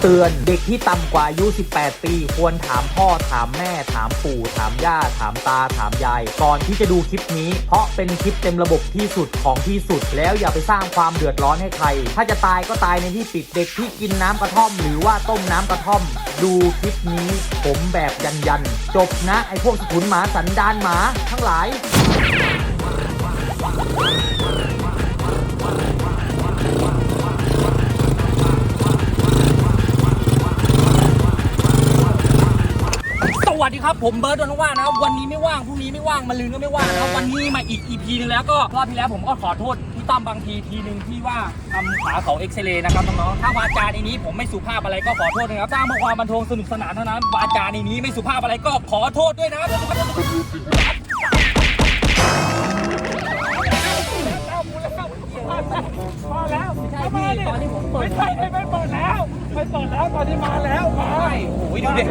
เตือน เด็กที่ต่ำกว่าอายุ 18 ปี ควรถามพ่อถามแม่ ถามปู่ ถามย่า ถามตา ถามยาย ก่อนที่จะดูคลิปนี้ เพราะเป็นคลิปเต็มระบบที่สุดของที่สุด แล้วอย่าไปสร้างความเดือดร้อนให้ใคร ถ้าจะตายก็ตายในที่ปิด เด็กที่กินน้ำกระท่อม หรือว่าต้มน้ำกระท่อม ดูคลิปนี้ ผมแบบยันยันจบนะไอพวกสกุนหมาสันดานหมา ทั้งหลาย วัสดีครับผมเบิร์ดโดนว่างนะครับวันนี้ไม่ว่างพรุ่งนี้ไม่ว่างมะรืนก็ไม่ว่างนะครับวันนี้มาอีก EP นึงแล้วก็รอบที่แล้วผมก็ขอโทษพี่ตั้มบางทีทีหนึ่งที่ว่าทำขาเขาเอ็กซเรย์นะครับน้องๆถ้าวาจาในนี้ผมไม่สุภาพอะไรก็ขอโทษนะครับสร้างความบันเทิงสนุกสนานเท่านั้นวาจาในนี้ไม่สุภาพอะไรก็ขอโทษด้วยนะครับพอแล้ว พี่ตอนที่ผมเปิดไม่ใช่ไม่ไม่เปิดแล้วไม่เปิดแล้วตอนนี้มาแล้วมาใช่โอ้ยดูดิ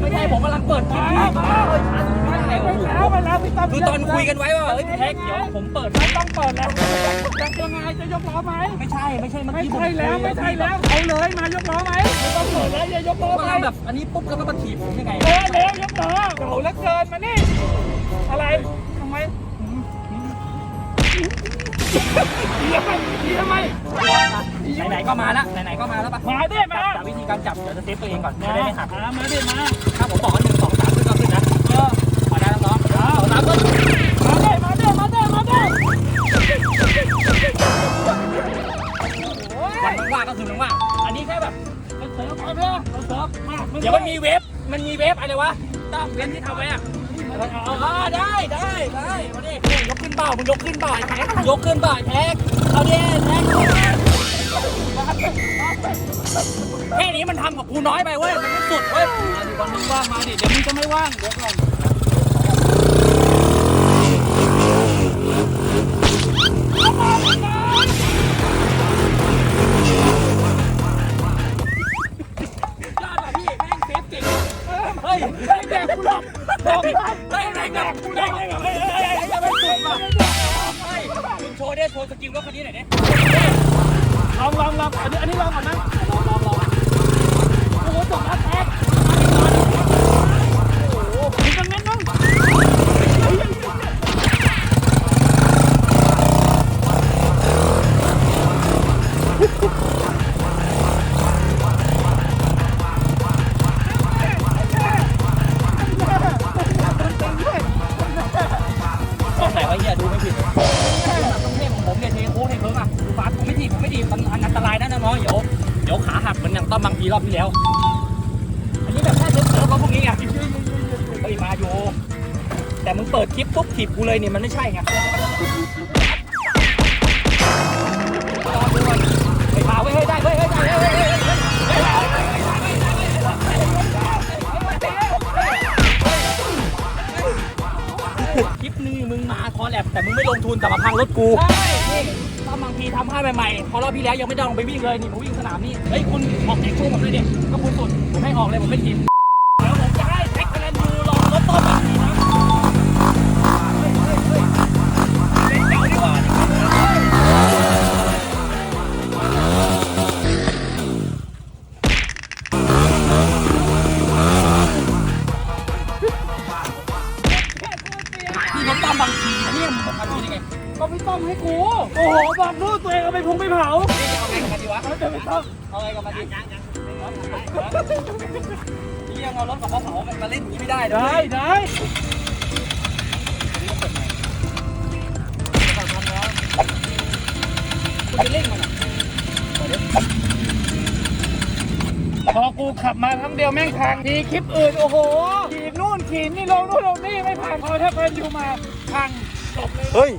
ไม่ใช่ผมกำลังเปิดคลิปมาพี่มาเปิดชันไม่ได้โอ้โหแล้วไปแล้วพี่ตั้มคือตอนคุยกันไว้ว่าเอ้ยแท็กเดี๋ยวผมเปิดไม่ต้องเปิดแล้วจะยังไงจะยกล้อไหมไม่ใช่ไม่ใช่เมื่อไม่กี้ผมใช่แล้วไม่ใช่แล้วเอาเลยมายกล้อไหมไม่ต้องเปิดแล้วอย่ายกล้อไหมแบบอันนี้ปุ๊บแล้วก็มาถีบผมยังไงเออแล้วยกล้อโอ้โหแล้วเกินมานี่อะไรทำไม ดี๋ยวเดี๋ยวไหมไหนๆก็มาแล้วไหนๆก็มาแล้วปะมาดิมาจับวิธีการจับเดี๋ยวจะเซฟตัวเองก่อนจะได้ไม่หักมาดิมาถ้าผมบอกว่าหนึ่งสองสามขึ้นก็ขึ้นนะเออขอได้น้องๆสองสามขึ้นมาดิมาดิมาดิมาดิวันว่าก็คือว่างๆอันนี้แค่แบบเสิร์ฟเอาเพื่อเสิร์ฟมาเดี๋ยวมันมีเว็บมันมีเว็บอะไรวะตั้งเว็บที่ทำไว้อะเอาได้ได้ได้มาดิย เปล่ามึงยกขึ้นเปล่าไอ้แท็กยกขึ้นเปล่าไอ้แท็กเอาดิแท็กแค่นี้มันทำกับกูน้อยไปเว้ยมันไม่สุดเว้ยมาดิวันนึงว่างมาดิเดี๋ยวมึงจะไม่ว่างเดี๋ยวก่อน งเปิดคลิปปุ๊บถีบกูเลยเนี่ยมันไม่ใช่ไงไปพาเว้เฮ้ยได้เฮ้ยได้เฮ้ยคลิปนึงมึงมาคอแลบแต่มึงไม่ลงทุนแต่มาพังรถกูใช่นี่ถ้าบางทีทำให้ใหม่ๆพอรอบที่แล้วยังไม่ได้ลองไปวิ่งเลยนี่ผมวิ่งสนามนี่เฮ้ยคุณออกแท็กช่วยผมด้วยดิก็คุณสุดผมให้ออกเลยผมไม่ทีม องเอาไงกับมันดียังยังนี่ยังเอารถกับพ่อเผามันมาเล่นอย่างนี้ไม่ได้นะได้ได้คุณจะเล่นมันอะพอกูขับมาครั้งเดียวแม่งพังทีคลิปอื่นโอ้โหขี่นู่นขี่นี่ลงนู่นลงนี่ไม่พังพอถ้าเพิ่นอยู่มาพังจบเลยเฮ้ย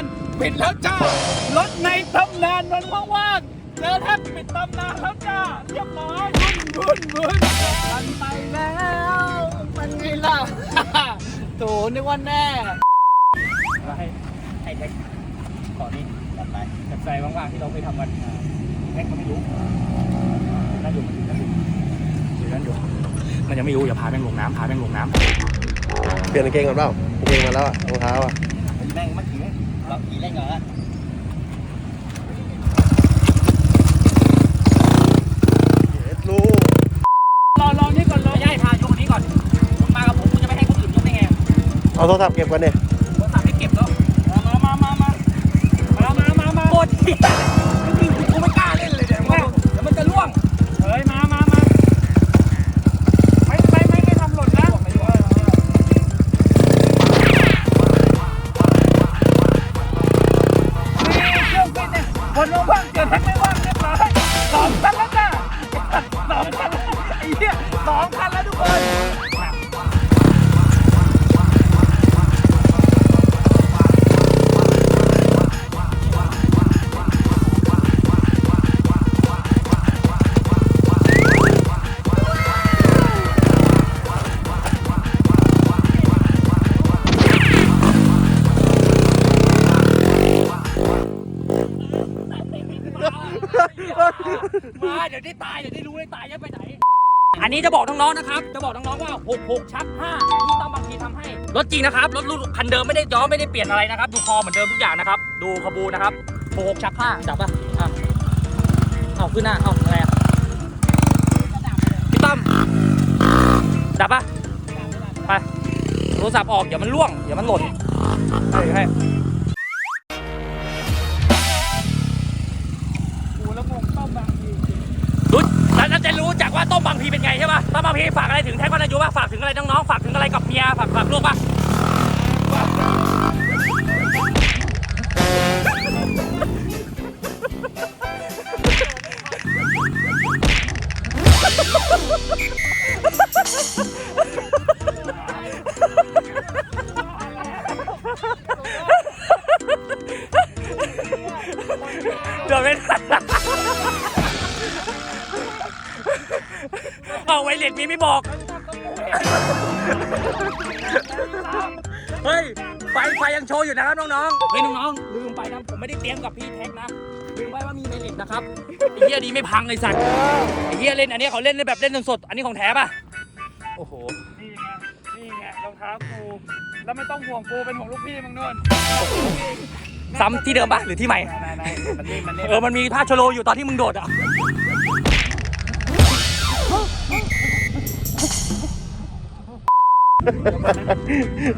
านปิดแล้วจ้ารถในตำนานมันว่างๆเจอแท่านปิดตำนานแล้วจ้าเรียบร้อยบุญบุญบุญมันไปแล้ว มันไงล่ะ โถนึกว่าแน่ให้ให้แท็กขอนี่จัดไปจัดใจว่างๆที่เราเคยทำกันแท็กมันไม่รู้นั่นอยู่นั่นอยู่อยู่นั่นอยู่มันยังไม่รู้อย่าพาแม่งลงน้ำพาแม่งลงน้ำเปลี่ยนกางเกงก่อนเปล่ากางเกงมาแล้วอะรองเท้าอะ เราขี่เล่นก่อนละเอ็ดลูกรอรอนี่ก่อนรอไม่ใช่พายกอันนี้ก่อนคุณมากับผมคุณจะไม่ให้คนอื่นยกได้ไงเอาโทรศัพท์เก็บกันเนี่ยโทรศัพท์ให้เก็บแล้วมามามามามามามามาโคตร มาเดี๋ยวได้ตายเดี๋ยวได้รู้ได้ตายจะไปไหน อันนี้จะบอกน้องๆนะครับ จะบอกน้องๆว่า 66 ชัก5ที่ต้องบางทีทำให้ รถจริงนะครับ รถรุ่นคันเดิมไม่ได้ย้อมไม่ได้เปลี่ยนอะไรนะครับ ดูคอเหมือนเดิมทุกอย่างนะครับ ดูขบูนะครับ 66 ชัก5จับป่ะอะเอาขึ้นหน้าเอาอะไรอะพี่ตั้มจับป่ะ ไป โทรศัพท์ออก เดี๋ยวมันล่วง เดี๋ยวมันหล่นให้ให้ พี่ฝากอะไรถึงแท็กพนันยูป่ะฝากถึงอะไรน้องๆฝากถึงอะไรกับเมียฝากฝากลูกป่ะ บอก เฮ้ย ไฟไฟยังโชว์อยู่นะครับน้องๆ เฮ้ยน้องๆลืมไปนะผมไม่ได้เตรียมกับพี่แท็กนะลืมไปว่ามีไวเลสนะครับไอ้เหี้ยดีไม่พังเลยสัตว์ไอ้เหี้ยเล่นอันนี้เขาเล่นแบบเล่นสดๆอันนี้ของแท้ป่ะ โอ้โห นี่ไง นี่ไงรองเท้ากู แล้วไม่ต้องห่วงกูเป็นห่วงลูกพี่มึงนู่นซ้ำที่เดิมป่ะหรือที่ใหม่ ไหนๆมันนี่มันนี่ เออ มันมีภาพโชโลอยู่ตอนที่มึงโดดอะ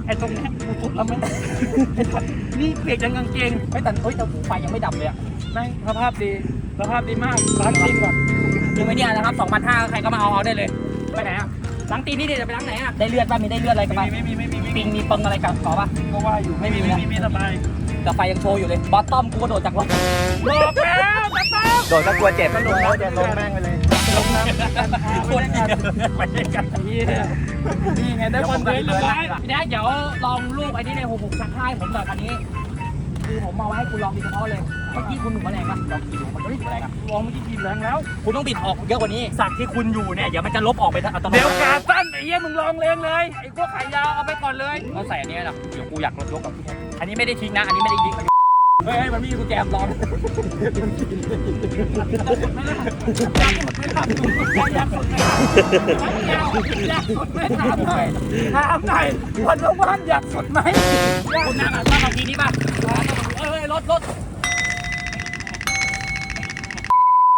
ไอ้ตรงเนี้ยกูสุดแล้วมั้ยไอ้สัตว์นี่เปียกยังกางเกงไม่แต่เฮ้ยแต่หูไฟยังไม่ดับเลยอะแม่งสภาพดีสภาพดีมากร้านจริงก่อนยังไม่เนี่ยนะครับ2,500ใครก็มาเอาเอาได้เลยไปไหนอะล้างตีนนี่เดี๋ยวจะไปล้างไหนอะได้เลือดป่ะมีได้เลือดอะไรกันบ้างไม่มีไม่มีไม่มีปิงมีเปิงอะไรกับขอป่ะก็ว่าอยู่ไม่มีไม่มีไม่สบายแต่ไฟยังโชว์อยู่เลยบอสต้อมกูกระโดดจากรถบอกแล้วตาต้อมโดนก็กลัวเจ็บก็ลงแล้วจะลงแม่งไปเลย ลงน้ำโคตรเหี้ยไปด้วยกันเฮียนี่ไงได้คนเดินเลยพี่แดกเดี๋ยวลองรูปไอ้นี่ในหกหกชักให้ผมหน่อยคันนี้ คือผมมาไว้ให้คุณลองโดยเฉพาะเลยเมื่อกี้คุณหนุ่มแมลงป่ะลองขี่ดูมันไม่ได้ถึงแรงอะลองเมื่อกี้กินแรงแล้ว คุณต้องบิดออกเยอะกว่านี้สักที่คุณอยู่เนี่ยเดี๋ยวมันจะลบออกไปอัตโนมัติเดี๋ยวขาสั้นไอ้เหี้ยมึงลองเลงเลยไอ้พวกขายาวเอาไปก่อนเลยก็ใส่อันนี้นะเดี๋ยวกูอยากลดยกกับพี่แท็กอันนี้ไม่ได้ทิ้งนะอันนี้ไม่ได้ยิง เฮ้ยมันมีกุญแจลองอยากสุดอยากอยากสุดไหมถามหน่อยถามหน่อยคนว่างๆอยากสุดไหมคุณนั่งอะตั้งบางทีนี้ป่ะเอ้ยรถรถ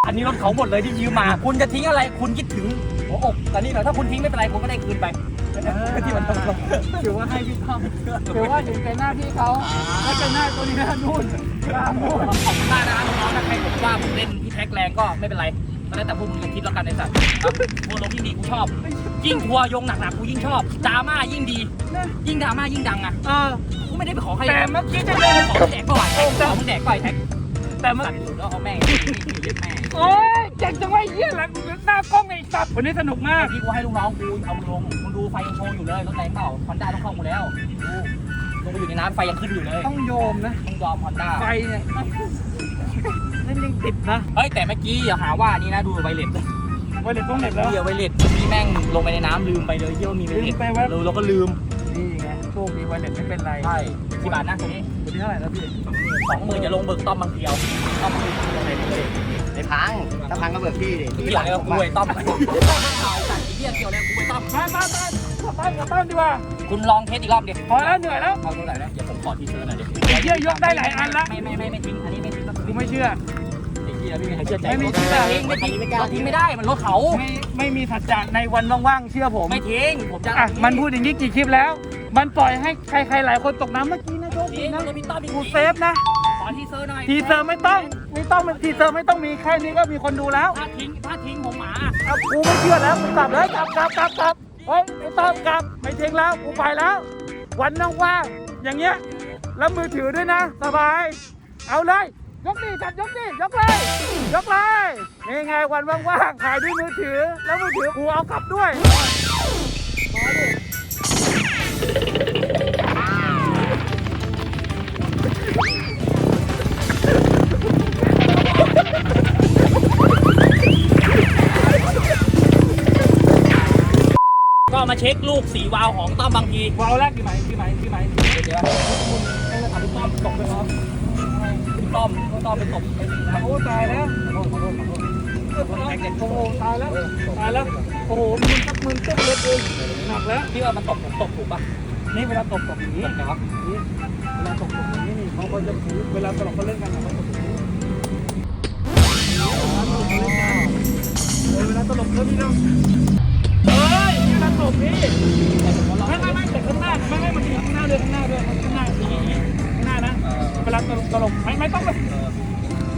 อันนี้รถเขาหมดเลยที่ยืมมา คุณจะทิ้งอะไร คุณคิดถึงหัวอกแต่นี่เหรอถ้าคุณทิ้งไม่เป็นไรคุณก็ได้คืนไป ที่มันต้องถือว่าให้พี่ทอมถือว่าเห็นใจหน้าพี่เขาไม่ใจหน้าตัวนี้หน้านู่นหน้านู่นขอบคุณมากนะครับน้องๆถ้าใครผมว่าผมเล่นพี่แท็กแรงก็ไม่เป็นไรก็แล้วแต่พวกมึงจะคิดแล้วกันในสัตว์ครับทัวร์ลงยิ่งดีกูชอบ ยิ่งทัวร์ยงหนักๆกูยิ่งชอบดราม่ายิ่งดี ยิ่งดราม่ายิ่งดังอะเออกูไม่ได้ไปขอใครแต่เมื่อกี้จะเดินขอมึงแดกก่อนแท็กขอมึงแดกก่อนแท็กแต่เมื่อสัตว์อยู่แล้วเอาแม่งนี่นี่แม่งโอ้ยเจ๋งจังวะไอ้เหี้ยหลังหน้ากล้องไอ้สัตว์วันนี้สนุกมาก พี่กูให้ลูกน้องกูเอามึงลงมึงดูไฟยังโชว์อยู่เลยรถแรงเปล่าคอนด้าต้องเข้ากูแล้วดูลงไปอยู่ในน้ำไฟยังขึ้นอยู่เลยต้องโยมนะต้องยอมฮอนด้าไฟเนี่ยนั่นยังติดนะเฮ้ยแต่เมื่อกี้อย่าหาว่านี่นะดูไวเลสไวเลสต้องเน็ตแล้วเฮียไวเลสพี่แม่งลงไปในน้ำลืมไปเลยเฮียว่ามีไวเลลืสมไปว่าเราเราก็ลืมนี่ไงโชคดีไวเลสไม่เป็นไรใช่กี่บาทนะตัวนี้ตัวนี้เท่าไหร่แล้วพี่สองหมื่นจะลงเบิกต้อมบางเดียวต้อมบางเดียว พังถ้าพังก็เบิกพี่ดิเกี่ยวอะไรกับกูไอ้ต้อมไอ้สัตว์ไอ้เหี้ยเกี่ยวอะไรกับกูไอ้ต้อมมามามาขับบ้านกลับบ้านดีกว่าคุณลองเทสอีกรอบดิพอแล้วเหนื่อยแล้วเอาเท่าไหร่นะเดี๋ยวผมขอทีเซอร์หน่อยดิไอ้เหี้ยยกได้หลายอันละไม่ไม่ไม่ไม่ทิ้งอันนี้ไม่ทิ้งก็กูไม่เชื่อไอ้เหี้ยไม่มีใครเชื่อใจไม่มีเชื่อทิ้งไม่ทิ้งเราทิ้งไม่ได้มันรถเขาไม่ไม่มีสัจจะในวันว่างๆเชื่อผมไม่ทิ้งผมจะอะมันพูดอย่างนี้กี่คลิปแล้ว มันปล่อยให้ใครๆหลายคนตกน้ำเมื่อกี้นะโชคดีนะพี่ต้อมกูเซฟนะ ทีเซอร์หน่อยทีเซอร์ไม่ต้องไม่ต้องมันทีเซอร์ไม่ต้องมีแค่นี้ก็มีคนดูแล้วถ้าทิ้งถ้าทิ้งผมหมาเอากูไม่เชื่อแล้วกูกลับเลยกลับกลับกลับกลับเฮ้ยไม่ต้องกลับไม่ทิ้งแล้วกูไปแล้ว วันว่างๆอย่างเงี้ยแล้วมือถือด้วยนะ สบาย เอาเลย ยกดิจัดยกดิยกเลย ยกเลยนี่ไงวันว่างๆถ่ายด้วยมือถือ แล้วมือถือกูเอากลับด้วย ช็คลูกสีวาล์วของต้อมบางทีวาล์วแรกกี่ไหมกี่ไหมกี่ไหมเดี๋ยวคุณต้องทำพี่ต้อมตกไปครับพี่ต้อมพี่ต้อมไปตกไปสีนะโอ้ตายแล้วขอโทษขอโทษขอโทษโอ้โหตายแล้วตายแล้วโอ้โหมึนสักมึนตึ๊บเลยเองหนักแล้วพี่ว่ามันตกตกถูกป่ะนี่เวลาตกตกอย่างนี้ตกไงวะนี่เวลาตกตกอย่างนี้นี่เขาก็จะถือเวลาตลกเขาเล่นกันนะเขาตกอย่างนี้เวลาตลกเขานี่เราเฮ้ ยเวลาตกพี่ไม่ไม่ไม่แต่ข้างหน้าไม่ไม่มันมีข้างหน้าด้วยข้างหน้าด้วยข้างหน้าอย่างนี้ข้างหน้านะเวลาตลกตลกไม่ไม่ต้องเลย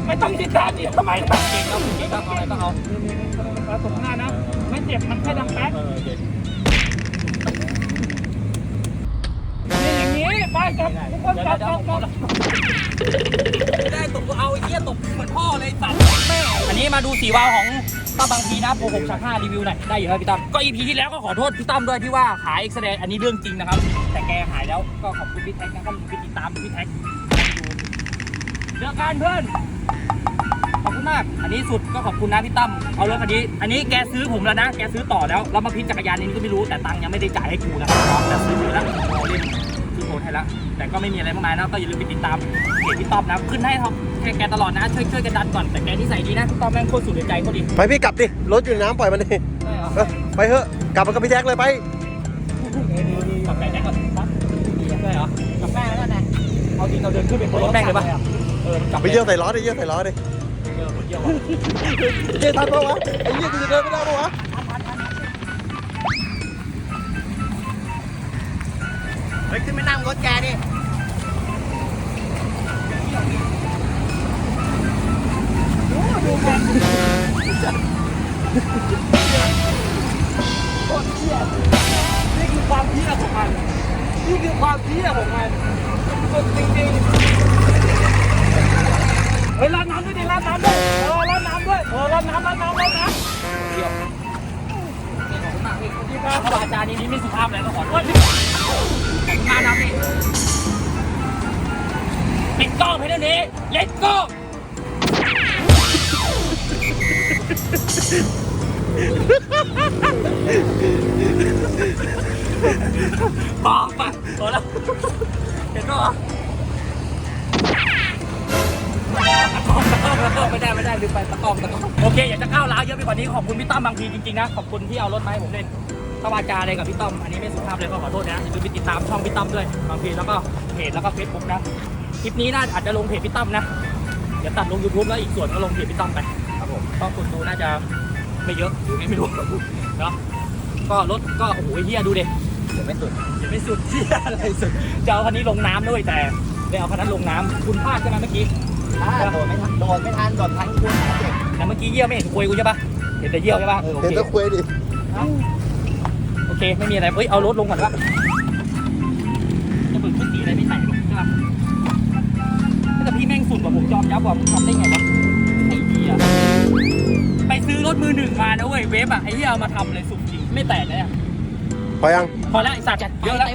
ไม่ต้องติดตามดิทำไมนะเก่งครับเก่งครับเอาอะไรก็เอานี่นี่นี่เวลกหน้านะไม่เจ็บมันแค่ดังแป๊กออเก่งนี่อย่างนี้ไปกับทุกคนกับกับได้ตกก็เอาไอ้เหี้ยตกเหมือนพ่อเลยสัตว์แม่อันนี้มาดูสีวาวของ ต้อมบางทีนะโปรหกชักห้ารีวิวหน่อยได้อยู่ครับพี่ตั้มก็อีพีที่แล้วก็ขอโทษพี่ตั้มด้วยที่ว่าขายเอ็กซ์แดงอันนี้เรื่องจริงนะครับ แต่แกหายแล้วก็ขอบคุณพี่แท็กนะครับไปติดตามพี่แท็กเจอกันเพื่อนขอบคุณมาก อันนี้สุดก็ขอบคุณนะพี่ตั้ม เอารถคันนี้ อันนี้แกซื้อผมแล้วนะ แกซื้อต่อแล้ว แล้วมาพิจจักรยานนี้ก็ไม่รู้ แต่ตังค์ยังไม่ได้จ่ายให้กูนะครับแต่ซื้ออยู่แล้วรอเล่น แล้ว แต่ก็ไม่มีอะไรมากมายนะก็อย่าลืมไปติดตามเพจพี่ต้อมนะขึ้นให้ท็อปแกแกตลอดนะช่วยช่วยกันดันก่อนแต่แกที่ใส่ดีนะพี่ต้อมแม่งโคตรสุดในใจเขาดีไปพี่กลับดิรถอยู่ในน้ำปล่อยมันดิใช่เหรอเออไปเถอะกลับมากับพี่แจ็คเลยไปกลับแม่แจ็คก่อนปั๊บใช่เหรอกลับแม่แล้วนะเอาจริงเราเดินขึ้นไปบนรถแม่งเลยปะเออมันกลับไปเยี่ยวใส่ล้อดิเยี่ยวใส่ล้อดิเออคนเดียวอะเยี่ยวทันปะวะไอ้เยี่ยกูจะเดินไม่ได้ปะวะ ฮ้ยขึ้นไปนั่งรถแกดินี่คือความเที่ยของมันนี่คือความเที่ยของมันสุดจริงๆเฮ้ยราดน้ำด้วยดิราดน้ำด้วยเออราดน้ำด้วยเออราดน้ำราดน้ำราดน้ำเดียวนี่ขอบคุณมากพี่ที่ครับอาจารย์นี้ไม่สุภาพเลยก็ขอโทษนี่ขอบคุณ มากนะพี่ปิดกล้องให้เดี๋ยวนี้เล็กก็บอกไปพอแล้วเห็นก็เหรอไม่ได้ไม่ได้ลืมไปตะกองตะกองโอเคอยากจะก้าวร้าวเยอะไปกว่านี้ขอบคุณพี่ตั้มบางทีจริงๆนะ ขอบคุณที่เอารถมาให้ผมเล่น ถ้าวาจาอะไรกับพี่ต้อมอันนี้ไม่สุภาพเลยก็ขอโทษนะอย่าลืมไปติดตามช่องพี่ต้อมด้วยบางทีแล้วก็เพจแล้วก็เฟซบุ๊กนะคลิปนี้น่าอาจจะลงเพจพี่ต้อมนะเดี๋ยวตัดลง YouTube แล้วอีกส่วนก็ลงเพจพี่ต้อมไปครับผมก็คนดูน่าจะไม่เยอะหรือไงไม่รู้เนาะก็รถก็โอ้โหเฮียดูดิเดี๋ยวไม่สุดเดี๋ยวไม่สุดเฮียอะไรสุดจะเอาคันนี้ลงน้ำด้วยแต่ได้เอาคันนั้นลงน้ำคุณพลาดใช่ไหมเมื่อกี้โดดไม่ทันโดดไม่ทันโดดทันคุณเจ็บแต่เมื่อกี้เยี่ยวไม่เห็นคุยกูใช่ปะเห็นแต่เยี่ยวใช่ปะเออโอเห็นเคตะคุยดิโอ เคไม่มีอะไรเฮ้ยเอารถลงก่อนวะจะเปิดขึ้นสีอะไรไม่แตกหรอกใช่ปะแต่พี่แม่งสุดกว่าผมยอมยับกว่ามึงทำได้ไงวะไอ้เหี้ยไปซื้อรถมือหนึ่งมานะเว้ยเวฟอะไอ้เหี้ยเอามาทำเลยสุดจริงไม่แตกเลยอะพอยังพอแล้วไอ้สัตว์เยอะแล้ว